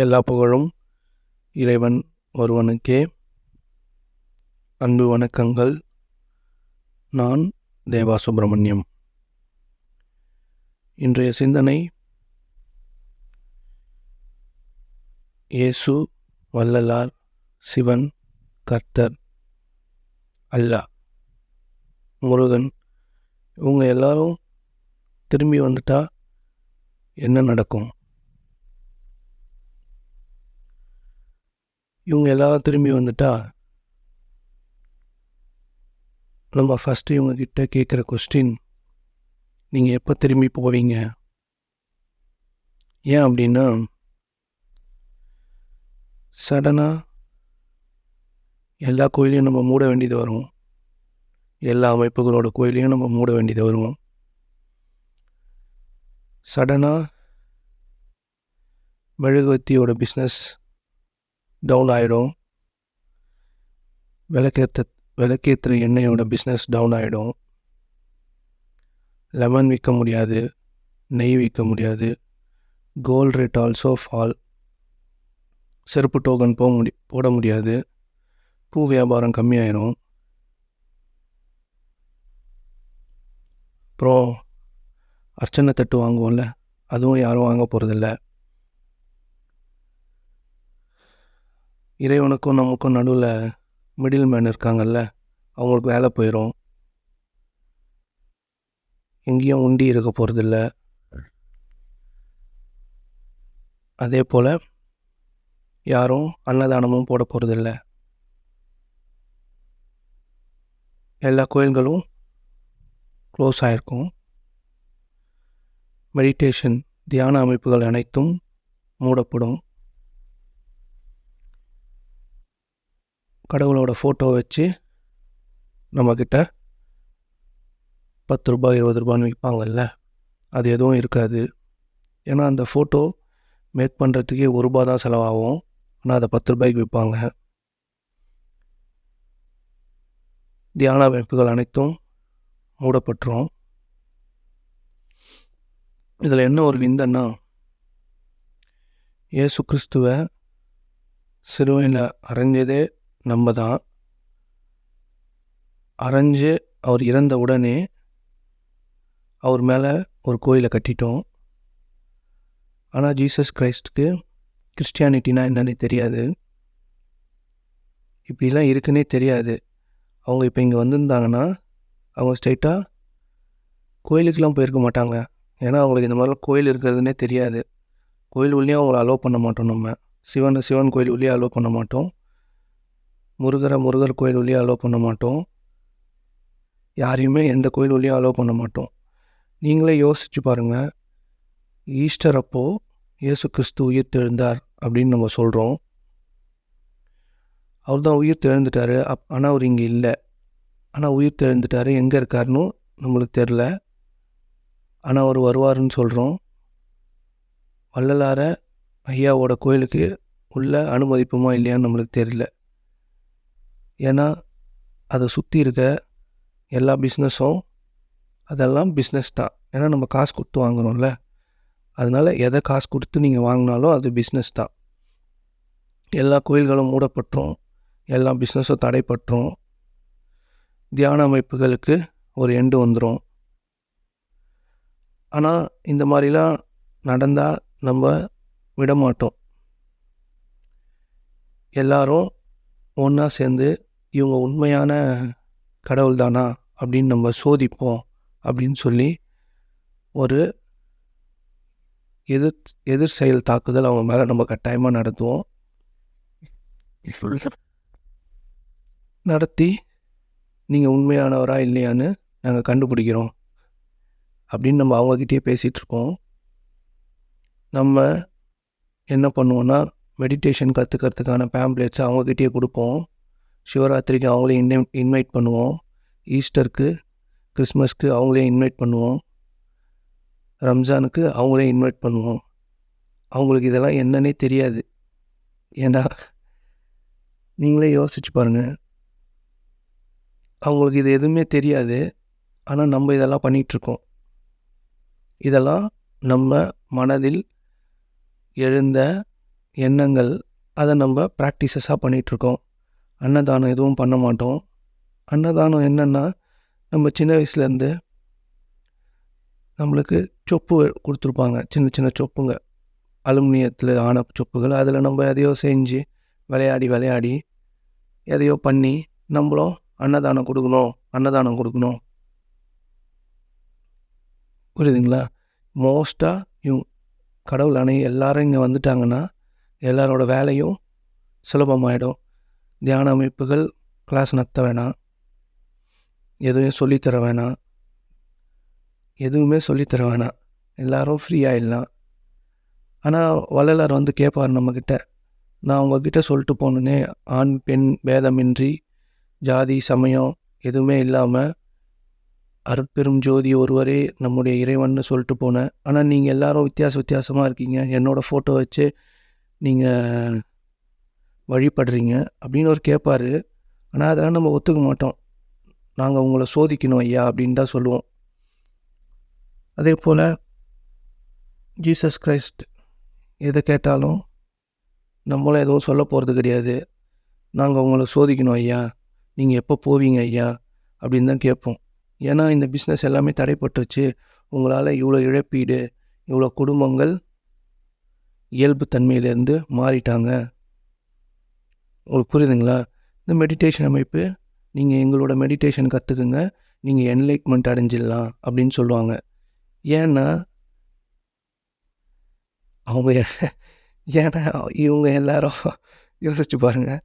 எல்லா புகழும் இறைவன் ஒருவனுக்கே. அன்பு வணக்கங்கள். நான் தேவா சுப்பிரமணியம் இன்றைய சிந்தனை இயேசு வள்ளலார் சிவன் கர்த்தர் அல்லாஹ் முருகன் இவங்க எல்லாரும் திரும்பி வந்துட்டா என்ன நடக்கும்? இவங்க எல்லாரும் திரும்பி வந்துட்டா நம்ம ஃபஸ்ட்டு இவங்கக்கிட்ட கேட்குற கொஸ்டின் நீங்கள் எப்போ திரும்பி போவீங்க? ஏன் அப்படின்னா சடனாக எல்லா கோயிலையும் நம்ம மூட வேண்டியது வரும். எல்லா அமைப்புகளோட கோயிலையும் நம்ம மூட வேண்டியது வரும். சடனாக மெழுகுவத்தியோட பிஸ்னஸ் டவுன் ஆகிடும் விளக்கேற்ற விளக்கேற்றுற எண்ணெயோட பிஸ்னஸ் டவுன் ஆகிடும் லெமன் விற்க முடியாது நெய் விற்க முடியாது. கோல்ட் ரேட் ஆல்சோ ஃபால் செருப்பு டோக்கன் போக முடி போட முடியாது. பூ வியாபாரம் கம்மியாயிரும். அப்புறம் அர்ச்சனை தட்டு வாங்குவோம்ல அதுவும் யாரும் வாங்க போகிறதில்ல இறைவனுக்கும் நமக்கும் நடுவில் மிடில் மேன் இருக்காங்கல்ல அவங்களுக்கு வேலை போயிடும் எங்கேயும் உண்டி இருக்க போகிறதில்ல அதே போல் யாரும் அன்னதானமும் போட போகிறதில்ல எல்லா கோயில்களும் க்ளோஸ் ஆகிருக்கும் மெடிடேஷன் தியான அமைப்புகள் அனைத்தும் மூடப்படும். கடவுளோட ஃபோட்டோ வச்சு நம்மக்கிட்ட பத்து ரூபாய் இருபது ரூபான்னு விற்பாங்கல்ல அது எதுவும் இருக்காது. ஏன்னா அந்த ஃபோட்டோ மேக் பண்ணுறதுக்கே ஒரு ரூபா தான் செலவாகும். ஆனால் அதை பத்து ரூபாய்க்கு விற்பாங்க தியான அமைப்புகள் அனைத்தும் மூடப்பட்டுரும். இதில் என்ன ஒரு விந்தன்னா இயேசு கிறிஸ்துவை சிறுவையில் அரைஞ்சதே நம்ம தான் அரைஞ்சு அவர் இறந்த உடனே அவர் மேலே ஒரு கோயிலை கட்டிட்டோம். ஆனால் ஜீசஸ் கிரைஸ்டுக்கு கிறிஸ்டியானிட்டினா என்னன்னே தெரியாது. இப்படிலாம் இருக்குன்னே தெரியாது. அவங்க இப்போ இங்கே வந்திருந்தாங்கன்னா அவங்க ஸ்ட்ரைட்டாக கோயிலுக்கெலாம் போயிருக்க மாட்டாங்க. ஏன்னா அவங்களுக்கு இந்த மாதிரிலாம் கோயில் இருக்கிறதுனே தெரியாது. கோயில் உள்ளேயும் அவங்கள அலோவ் பண்ண மாட்டோம் நம்ம. சிவன் சிவன் கோயில் உள்ளே அலோவ் பண்ண மாட்டோம். முருகரை முருகர் கோயில் வழியாக அலோவ் பண்ண மாட்டோம். யாரையுமே எந்த கோயில் உள்ளேயும் அலோவ் பண்ண மாட்டோம். நீங்களே யோசிச்சு பாருங்கள் ஈஸ்டர் அப்போது இயேசு கிறிஸ்து உயிர் தெழுந்தார் அப்படின்னு நம்ம சொல்கிறோம் அவர் தான் உயிர் தெழுந்துட்டார். அப் ஆனால் அவர் இங்கே இல்லை. ஆனால் உயிர் தெழுந்துட்டார். எங்கே இருக்காருன்னு நம்மளுக்கு தெரில ஆனால் அவர் வருவாருன்னு சொல்கிறோம் வள்ளலார ஐயாவோட கோயிலுக்கு உள்ள அனுமதிப்புமா இல்லையான்னு நம்மளுக்கு தெரியல. ஏன்னா அதை சுற்றி இருக்க எல்லா பிஸ்னஸும் அதெல்லாம் பிஸ்னஸ் தான். ஏன்னா நம்ம காசு கொடுத்து வாங்குறோம்ல அதனால் எதை காசு கொடுத்து நீங்கள் வாங்கினாலும் அது பிஸ்னஸ் தான். எல்லா கோயில்களும் மூடப்பட்டுரும். எல்லா பிஸ்னஸும் தடைப்பட்டுரும். தியான அமைப்புகளுக்கு ஒரு எண்டு வந்துடும் ஆனால் இந்த மாதிரிலாம் நடந்தால் நம்ம விட மாட்டோம் எல்லாரும் ஒன்றா சேர்ந்து இவங்க உண்மையான கடவுள் தானா அப்படின்னு நம்ம சோதிப்போம் அப்படின்னு சொல்லி ஒரு எதிர் எதிர் செயல் தாக்குதல் அவங்க மேலே நம்ம கட்டாயமாக நடத்துவோம். நடத்தி நீங்கள் உண்மையானவரா இல்லையான்னு நாங்கள் கண்டுபிடிக்கிறோம் அப்படின்னு நம்ம அவங்கக்கிட்டே பேசிகிட்ருப்போம் நம்ம என்ன பண்ணுவோன்னா மெடிடேஷன் கற்றுக்கிறதுக்கான பேம்ப்ளேட்ஸை அவங்கக்கிட்டே கொடுப்போம். சிவராத்திரிக்கு அவங்களே இன்வை இன்வைட் பண்ணுவோம். ஈஸ்டருக்கு கிறிஸ்மஸ்க்கு அவங்களே இன்வைட் பண்ணுவோம். ரம்ஜானுக்கு அவங்களே இன்வைட் பண்ணுவோம். அவங்களுக்கு இதெல்லாம் என்னன்னே தெரியாது. ஏன்னா நீங்களே யோசிச்சு பாருங்கள் அவங்களுக்கு இது எதுவுமே தெரியாது. ஆனால் நம்ம இதெல்லாம் பண்ணிகிட்ருக்கோம். இதெல்லாம் நம்ம மனதில் எழுந்த எண்ணங்கள் அதை நம்ம ப்ராக்டிசஸாக பண்ணிகிட்ருக்கோம் அன்னதானம் எதுவும் பண்ண மாட்டோம். அன்னதானம் என்னென்னா நம்ம சின்ன வயசுலேருந்து நம்மளுக்கு சொப்பு கொடுத்துருப்பாங்க. சின்ன சின்ன சொப்புங்க. அலுமினியத்தில் ஆன சொப்புகள். அதில் நம்ம எதையோ செஞ்சு விளையாடி விளையாடி எதையோ பண்ணி நம்மளும் அன்னதானம் கொடுக்கணும் அன்னதானம் கொடுக்கணும். புரியுதுங்களா? மோஸ்ட்டாக இவங்க கடவுள் அணை எல்லாரும் இங்கே வந்துட்டாங்கன்னா எல்லாரோட வேலையும் சுலபமாயிடும். தியான அமைப்புகள் கிளாஸ் நடத்த வேணாம். எதுவும் சொல்லித்தர வேணாம். எதுவுமே சொல்லித்தர வேணாம். எல்லோரும் ஃப்ரீயாகிடலாம் ஆனால் வள்ளலார் வந்து கேட்பார் நம்மக்கிட்ட நான் உங்ககிட்ட சொல்லிட்டு போனேனே ஆண் பெண் பேதமின்றி ஜாதி சமயம் எதுவுமே இல்லாமல் அருட்பெரும் ஜோதி ஒருவரே நம்முடைய இறைவன்னு சொல்லிட்டு போனேன். ஆனால் நீங்கள் எல்லாரும் வித்தியாச வித்தியாசமாக இருக்கீங்க. என்னோடய ஃபோட்டோ வச்சு நீங்கள் வழிபடுறீங்க அப்படின்னு அவர் கேட்பார் ஆனால் அதெல்லாம் நம்ம ஒத்துக்க மாட்டோம். நாங்கள் உங்களை சோதிக்கணும் ஐயா அப்படின்னு தான் சொல்லுவோம். அதே போல் ஜீசஸ் கிரைஸ்ட் எதை கேட்டாலும் நம்மளும் எதுவும் சொல்ல போகிறது கிடையாது. நாங்கள் உங்களை சோதிக்கணும் ஐயா. நீங்கள் எப்போ போவீங்க ஐயா அப்படின்னு தான் கேட்போம். ஏன்னா இந்த பிஸ்னஸ் எல்லாமே தடைப்பட்டுருச்சு. உங்களால் இவ்வளோ இழப்பீடு இவ்வளோ குடும்பங்கள் இயல்பு தன்மையிலேருந்து மாறிட்டாங்க. உங்களுக்கு புரியுதுங்களா? இந்த மெடிடேஷன் அமைப்பு நீங்கள் எங்களோட மெடிடேஷன் கற்றுக்குங்க நீங்கள் என்லைட்மெண்ட் அடைஞ்சிடலாம் அப்படின்னு சொல்லுவாங்க. ஏன்னா அவங்க ஏன்னா இவங்க எல்லாரும் யோசிச்சு பாருங்கள்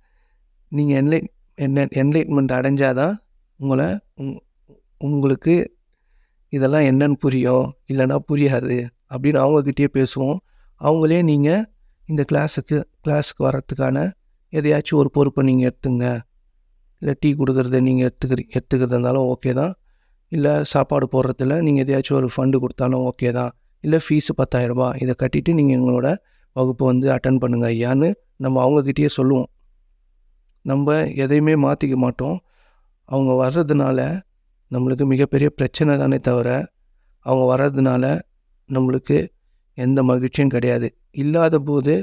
நீங்கள் என்லைட் என்ன என்லைட்மெண்ட் அடைஞ்சாதான் உங்களை உங் உங்களுக்கு இதெல்லாம் என்னன்னு புரியும். இல்லைன்னா புரியாது. அப்படின்னு அவங்கக்கிட்டேயே பேசுவோம். அவங்களே நீங்கள் இந்த கிளாஸுக்கு கிளாஸுக்கு வர்றதுக்கான எதையாச்சும் ஒரு பொறுப்பை நீங்கள் எடுத்துங்க. இல்லை டீ கொடுக்குறத நீங்கள் எடுத்துக்கிறீ எடுத்துக்கிறது இருந்தாலும் ஓகே தான். இல்லை சாப்பாடு போடுறதுல நீங்கள் எதையாச்சும் ஒரு ஃபண்டு கொடுத்தாலும் ஓகே தான். இல்லை ஃபீஸு பத்தாயிரரூபா இதை கட்டிட்டு நீங்கள் எங்களோட வகுப்பு வந்து அட்டன் பண்ணுங்க ஐயான்னு நம்ம அவங்கக்கிட்டேயே சொல்லுவோம். நம்ம எதையுமே மாற்றிக்க மாட்டோம். அவங்க வர்றதுனால நம்மளுக்கு மிகப்பெரிய பிரச்சனை தானே தவிர அவங்க வர்றதுனால நம்மளுக்கு எந்த மகிழ்ச்சியும் கிடையாது. இல்லாத போது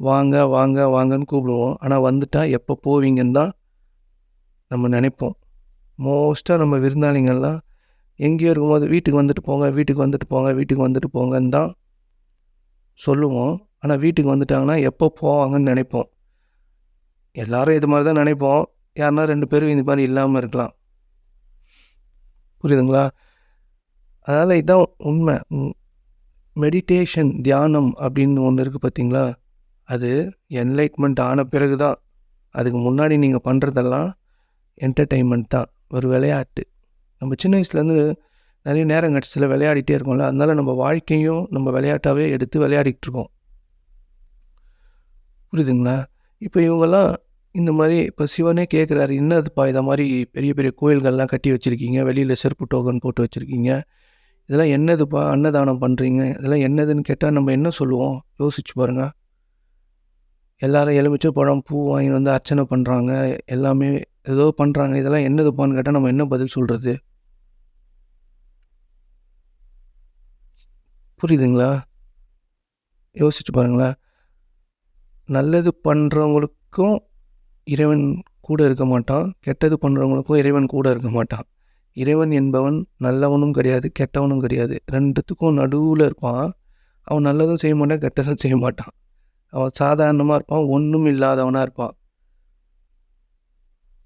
வாங்க வாங்க வாங்கன்னு கூப்பிடுவோம். ஆனால் வந்துட்டால் எப்போ போவீங்கன்னு தான் நம்ம நினைப்போம். மோஸ்ட்டாக நம்ம விருந்தாளிங்கள்லாம் எங்கேயோ இருக்கும்போது வீட்டுக்கு வந்துட்டு போங்க வீட்டுக்கு வந்துட்டு போங்க வீட்டுக்கு வந்துட்டு போங்கன்னு தான் சொல்லுவோம். ஆனால் வீட்டுக்கு வந்துட்டாங்கன்னா எப்போ போவாங்கன்னு நினைப்போம். எல்லாரும் இது மாதிரி தான் நினைப்போம். யாருன்னா ரெண்டு பேரும் இந்த மாதிரி இல்லாமல் இருக்கலாம். புரியுதுங்களா? அதனால் இதுதான் உண்மை. மெடிடேஷன் தியானம் அப்படின்னு ஒன்று இருக்குது பார்த்தீங்களா அது என்லைட்மெண்ட் ஆன பிறகு தான் அதுக்கு முன்னாடி நீங்கள் பண்ணுறதெல்லாம் என்டர்டெயின்மெண்ட் தான். ஒரு விளையாட்டு. நம்ம சின்ன வயசுலேருந்து நிறைய நேரம் கட்சியில் விளையாடிட்டே இருக்கோம்ல அதனால நம்ம வாழ்க்கையும் நம்ம விளையாட்டாகவே எடுத்து விளையாடிட்டு இருக்கோம். புரியுதுங்களா? இப்போ இவங்கெல்லாம் இந்த மாதிரி இப்போ சிவனே கேட்குறாரு என்னதுப்பா இதை மாதிரி பெரிய பெரிய கோயில்கள்லாம் கட்டி வச்சுருக்கீங்க? வெளியில் செருப்பு டோக்கன் போட்டு வச்சுருக்கீங்க? இதெல்லாம் என்னதுப்பா அன்னதானம் பண்ணுறீங்க இதெல்லாம் என்னதுன்னு கேட்டால் நம்ம என்ன சொல்லுவோம்? யோசிச்சு பாருங்கள் எல்லாரும் எலுமிச்சை பழம் பூ வாங்கி வந்து அர்ச்சனை பண்ணுறாங்க எல்லாமே ஏதோ பண்ணுறாங்க இதெல்லாம் என்னதுப்பான்னு கேட்டால் நம்ம என்ன பதில் சொல்கிறது புரியுதுங்களா? யோசிச்சு பாருங்களேன். நல்லது பண்ணுறவங்களுக்கும் இறைவன் கூட இருக்க மாட்டான். கெட்டது பண்ணுறவங்களுக்கும் இறைவன் கூட இருக்க மாட்டான். இறைவன் என்பவன் நல்லவனும் கிடையாது கெட்டவனும் கிடையாது. ரெண்டுத்துக்கும் நடுவில் இருப்பான். அவன் நல்லதும் செய்ய மாட்டான் கெட்டதும் செய்ய மாட்டான். அவன் சாதாரணமாக இருப்பான் ஒன்றும் இல்லாதவனாக இருப்பான்.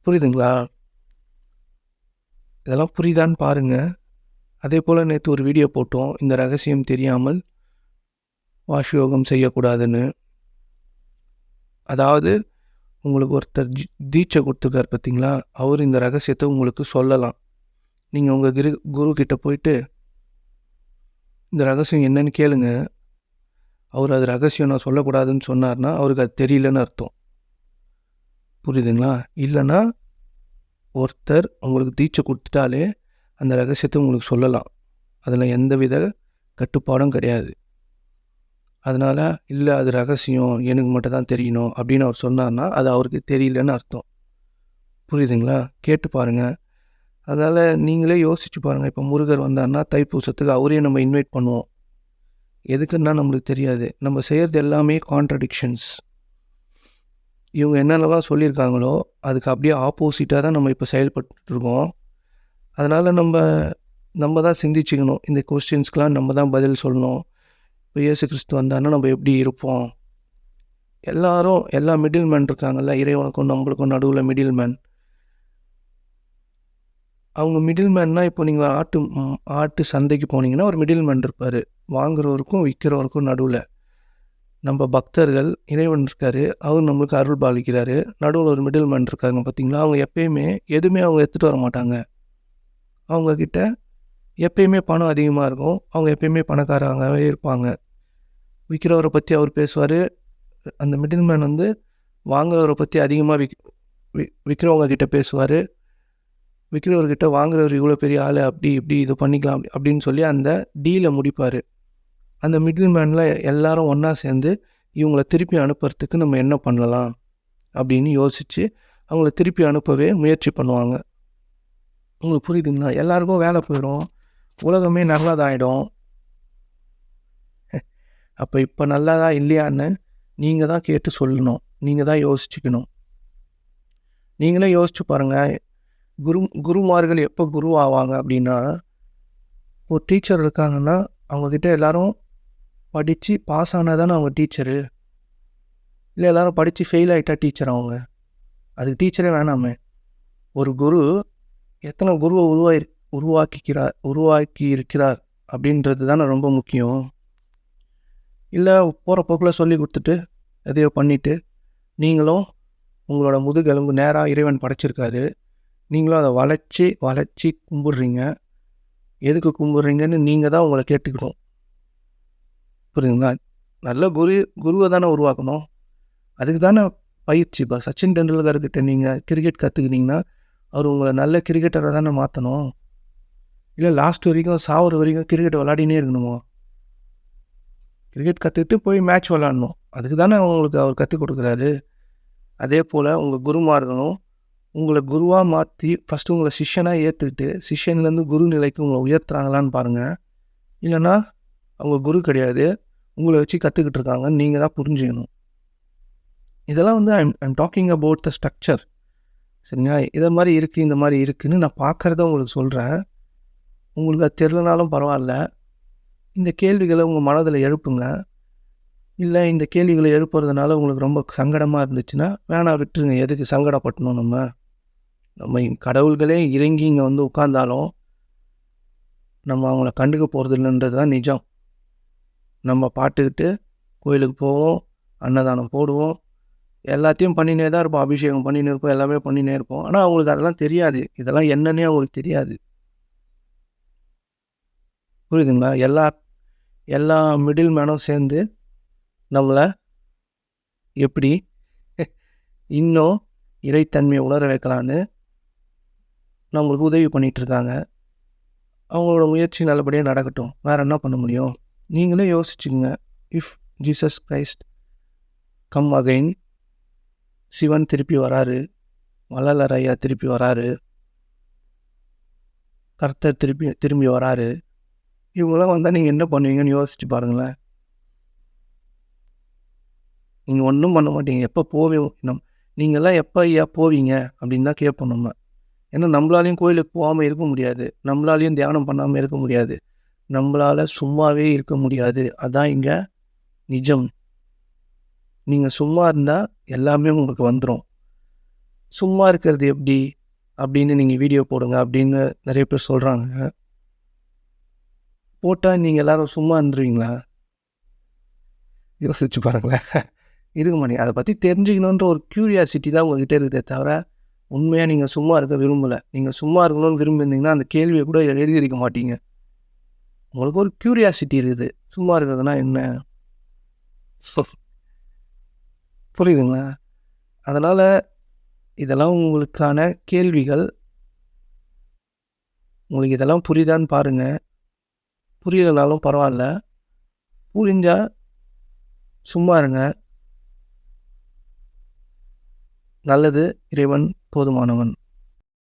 புரியுதுங்களா? இதெல்லாம் புரியுதான்னு பாருங்கள் அதே போல் நேற்று ஒரு வீடியோ போட்டோம். இந்த ரகசியம் தெரியாமல் வாஷயோகம் செய்யக்கூடாதுன்னு. அதாவது உங்களுக்கு ஒருத்தர் தீட்சை கொடுத்துருக்கார் பார்த்தீங்களா அவர் இந்த ரகசியத்தை உங்களுக்கு சொல்லலாம். நீங்கள் உங்கள் கிரு குரு கிட்டே போயிட்டு இந்த ரகசியம் என்னன்னு கேளுங்க. அவர் அது ரகசியம் நான் சொல்லக்கூடாதுன்னு சொன்னார்னா அவருக்கு அது தெரியலன்னு அர்த்தம். புரியுதுங்களா? இல்லைன்னா ஒருத்தர் உங்களுக்கு தீட்சை கொடுத்துட்டாலே அந்த ரகசியத்தை உங்களுக்கு சொல்லலாம். அதில் எந்தவித கட்டுப்பாடும் கிடையாது. அதனால் இல்லை அது ரகசியம் எனக்கு மட்டும் தான் தெரியணும். அப்படின்னு அவர் சொன்னார்னா அது அவருக்கு தெரியலன்னு அர்த்தம். புரியுதுங்களா? கேட்டு பாருங்கள் அதனால் நீங்களே யோசிச்சு பாருங்கள் இப்போ முருகர் வந்தார்னா தைப்பூசத்துக்கு அவரே நம்ம இன்வைட் பண்ணுவோம். எதுக்குன்னா நம்மளுக்கு தெரியாது. நம்ம செய்கிறது எல்லாமே கான்ட்ரடிக்ஷன்ஸ் இவங்க என்னென்னலாம் சொல்லியிருக்காங்களோ அதுக்கு அப்படியே ஆப்போசிட்டாக தான் நம்ம இப்போ செயல்பட்டுருக்கோம். அதனால் நம்ம நம்ம தான் சிந்திச்சுக்கணும். இந்த கொஸ்டின்ஸ்க்கெலாம் நம்ம தான் பதில் சொல்லணும். இப்போ இயேசு கிறிஸ்து வந்தான்னா நம்ம எப்படி இருப்போம்? எல்லாரும் எல்லா மிடில் மேன் இருக்காங்கல்ல இறைவனுக்கும் நம்மளுக்கும் நடுவில் மிடில் மேன் அவங்க மிடில் மேன்னா இப்போ நீங்கள் ஆட்டு ஆட்டு சந்தைக்கு போனீங்கன்னா ஒரு மிடில் மேன் இருப்பார். வாங்குறவருக்கும் விற்கிறவருக்கும் நடுவில். நம்ம பக்தர்கள் இறைவன் இருக்கார். அவர் நம்மளுக்கு அருள் பாலிக்கிறாரு. நடுவில் ஒரு மிடில் மேன் இருக்காங்க பார்த்தீங்களா அவங்க எப்பயுமே எதுவுமே அவங்க எடுத்துகிட்டு வர மாட்டாங்க. அவங்கக்கிட்ட எப்பயுமே பணம் அதிகமாக இருக்கும். அவங்க எப்பயுமே பணக்காரங்கவே இருப்பாங்க. விற்கிறவரை பற்றி அவர் பேசுவார். அந்த மிடில் மேன் வந்து வாங்குறவரை பற்றி அதிகமாக விக் வி- விற்கிறவங்க கிட்டே பேசுவார். விற்கிறவர்கிட்ட வாங்குறவர் இவ்வளோ பெரிய ஆள் அப்படி இப்படி இது பண்ணிக்கலாம் அப்படின்னு சொல்லி அந்த டீலை முடிப்பார். அந்த மிடில் மேனில் எல்லாரும் ஒன்றா சேர்ந்து இவங்கள திருப்பி அனுப்புறதுக்கு நம்ம என்ன பண்ணலாம் அப்படின்னு யோசித்து அவங்கள திருப்பி அனுப்பவே முயற்சி பண்ணுவாங்க. உங்களுக்கு புரியுதுங்களா? எல்லாருக்கும் வேலை போயிடும் உலகமே நல்லதாகிடும் அப்போ இப்போ நல்லதா இல்லையான்னு நீங்கள் தான் கேட்டு சொல்லணும். நீங்கள் தான் யோசிச்சுக்கணும். நீங்களே யோசிச்சு பாருங்கள் குரு குருமார்கள் எப்போ குரு ஆவாங்க அப்படின்னா ஒரு டீச்சர் இருக்காங்கன்னா அவங்கக்கிட்ட எல்லாரும் படித்து பாஸ் ஆனால் தானே அவங்க டீச்சரு இல்லை எல்லாரும் படித்து ஃபெயில் ஆகிட்டா டீச்சர் அவங்க? அதுக்கு டீச்சரே வேணாமே. ஒரு குரு எத்தனை குருவை உருவாகி உருவாக்கிக்கிறார் உருவாக்கி இருக்கிறார் அப்படின்றது தானே ரொம்ப முக்கியம். இல்லை போகிற போக்கில் சொல்லி கொடுத்துட்டு எதையோ பண்ணிவிட்டு நீங்களும் உங்களோட முதுகெலும்பு நேராக இறைவன் படைச்சிருக்காரு. நீங்களும் அதை வளைச்சி வளைச்சி கும்பிட்றீங்க. எதுக்கு கும்பிட்றீங்கன்னு நீங்கள் தான் உங்களை கேட்டுக்கணும். புரியுதுங்களா? நல்ல குரு குருவை தானே உருவாக்கணும். அதுக்கு தானே பயிற்சி. இப்போ சச்சின் டெண்டுல்கர்கிட்ட நீங்கள் கிரிக்கெட் கற்றுக்கினீங்கன்னா அவர் உங்களை நல்ல கிரிக்கெட்டரை தானே மாற்றணும் இல்லை லாஸ்ட் வரைக்கும் சாவர வரைக்கும் கிரிக்கெட் விளாடினே இருக்கணுமோ? கிரிக்கெட் கற்றுக்கிட்டு போய் மேட்ச் விளாடணும் அதுக்கு தானே உங்களுக்கு அவர் கற்றுக் கொடுக்குறாரு. அதே போல் உங்கள் குருமார்களும் உங்களை குருவாக மாற்றி ஃபஸ்ட்டு உங்களை சிஷ்யனாக ஏற்றுக்கிட்டு சிஷ்யன்லேருந்து குரு நிலைக்கு உங்களை உயர்த்துறாங்களான்னு பாருங்கள் இல்லைன்னா அவங்க குரு கிடையாது. உங்களை வச்சு கற்றுக்கிட்டு இருக்காங்க. நீங்கள் தான் புரிஞ்சுக்கணும். இதெல்லாம் வந்து I'm I'm talking about the structure சரிங்களா? இதை மாதிரி இருக்குது இந்த மாதிரி இருக்குதுன்னு நான் பார்க்குறத உங்களுக்கு சொல்கிறேன் உங்களுக்கு அது தெரிலனாலும் பரவாயில்ல. இந்த கேள்விகளை உங்கள் மனதில் எழுப்புங்க. இல்லை இந்த கேள்விகளை எழுப்புறதுனால உங்களுக்கு ரொம்ப சங்கடமாக இருந்துச்சுன்னா வேணாம் விட்டுருங்க. எதுக்கு சங்கடப்பட்டணும் நம்ம? நம்ம கடவுள்களே இறங்கி இங்கே வந்து உட்காந்தாலும் நம்ம அவங்கள கண்டுக்க போகிறது இல்லைன்றது தான் நிஜம். நம்ம பாட்டுக்கிட்டு கோயிலுக்கு போவோம் அன்னதானம் போடுவோம். எல்லாத்தையும் பண்ணினே தான் இருப்போம். அபிஷேகம் பண்ணினே இருப்போம். எல்லாமே பண்ணினே இருப்போம். ஆனால் அவங்களுக்கு அதெல்லாம் தெரியாது. இதெல்லாம் என்னன்னே அவங்களுக்கு தெரியாது. புரியுதுங்களா? எல்லா எல்லா மிடில் மேனும் சேர்ந்து நம்மளை எப்படி இன்னும் இறைத்தன்மையை உணர வைக்கலான்னு நம்மளுக்கு உதவி பண்ணிகிட்ருக்காங்க. அவங்களோட முயற்சி நல்லபடியாக நடக்கட்டும். வேறு என்ன பண்ண முடியும்? நீங்களே யோசிச்சுங்க if Jesus Christ come again Sivan திருப்பி வராரு. வள்ளலர் ஐயா திருப்பி வராரு. கர்த்தர் திருப்பி திரும்பி வராரு. இவங்களாம் வந்தால் நீங்கள் என்ன பண்ணுவீங்கன்னு யோசிச்சு பாருங்களேன். நீங்கள் ஒன்றும் பண்ண மாட்டீங்க. எப்போ போவீங்க நம் நீங்கள்லாம் எப்போ ஐயா போவீங்க? அப்படின்னு தான் கேட்போம் நம்ம. ஏன்னா நம்மளாலையும் கோயிலுக்கு போகாமல் இருக்க முடியாது. நம்மளாலையும் தியானம் பண்ணாமல் இருக்க முடியாது. நம்மளால் சும்மாவே இருக்க முடியாது. அதான் இங்கே நிஜம். நீங்கள் சும்மா இருந்தால் எல்லாமே உங்களுக்கு வந்துடும் சும்மா இருக்கிறது எப்படி? அப்படின்னு நீங்கள் வீடியோ போடுங்க அப்படின்னு நிறைய பேர் சொல்கிறாங்க போட்டால் நீங்கள் எல்லோரும் சும்மா இருந்துருவீங்களா? யோசிச்சு பாருங்களேன். இருக்க மாட்டீங்க அதை பற்றி தெரிஞ்சுக்கணுன்ற ஒரு க்யூரியாசிட்டி தான் உங்ககிட்ட இருக்குதே தவிர உண்மையாக நீங்கள் சும்மா இருக்க விரும்பலை. நீங்கள் சும்மா இருக்கணும்னு விரும்பியிருந்தீங்கன்னா அந்த கேள்வியை கூட எழுதியிருக்க மாட்டீங்க. உங்களுக்கு ஒரு க்யூரியாசிட்டி இருக்குது. சும்மா இருக்கிறதுனா என்ன? புரியுதுங்களா? அதனால் இதெல்லாம் உங்களுக்கான கேள்விகள். உங்களுக்கு இதெல்லாம் புரியுதான்னு பாருங்கள் புரியலைனாலும் பரவாயில்ல. புரிஞ்சால் சும்மா இருங்க. நல்லது இறைவன் போதுமானவன்.